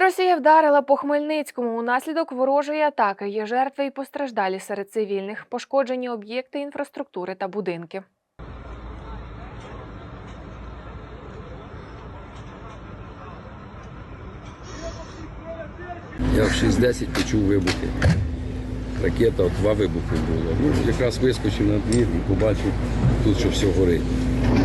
Росія вдарила по Хмельницькому. Унаслідок ворожої атаки є жертви і постраждалі серед цивільних, пошкоджені об'єкти інфраструктури та будинки. Я в 6.10 почув вибухи. Ракета, два вибухи було. Ну, якраз вискочив на двір і побачив тут, що все горить.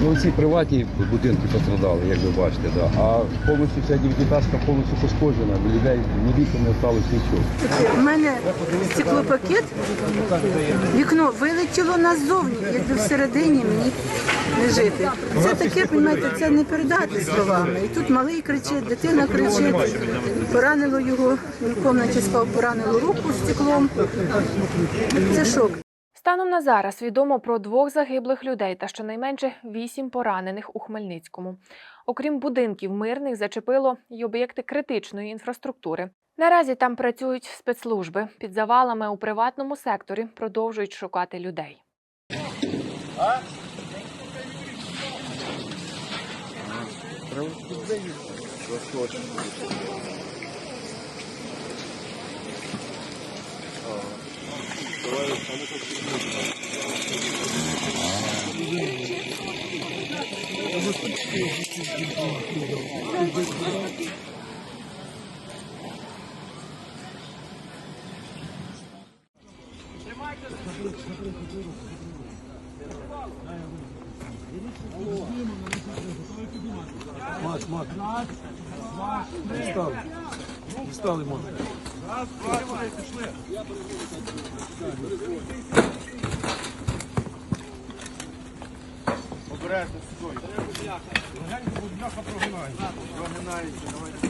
Ну, ці приватні будинки пострадали, як ви бачите, да. а повністю вся дев'ятиэтажка повністю пошкоджена, в людей ні вікон не залишилось нічого. У мене стеклопакет, вікно вилетіло назовні, якби всередині мені не жити. Це таке, розумієте, це не передати словами. І тут малий кричить, дитина кричить, поранило його, в кімнаті спав, поранило руку стеклом. Це шок. Станом на зараз відомо про двох загиблих людей та щонайменше вісім поранених у Хмельницькому. Окрім будинків, мирних зачепило й об'єкти критичної інфраструктури. Наразі там працюють спецслужби під завалами у приватному секторі, продовжують шукати людей. А? Алло. Мак, мак. Дістали. Дістали, мак. Раз, два, три, пішли. Обережно сюди. Бляха прогинається. Прогинається, давайте.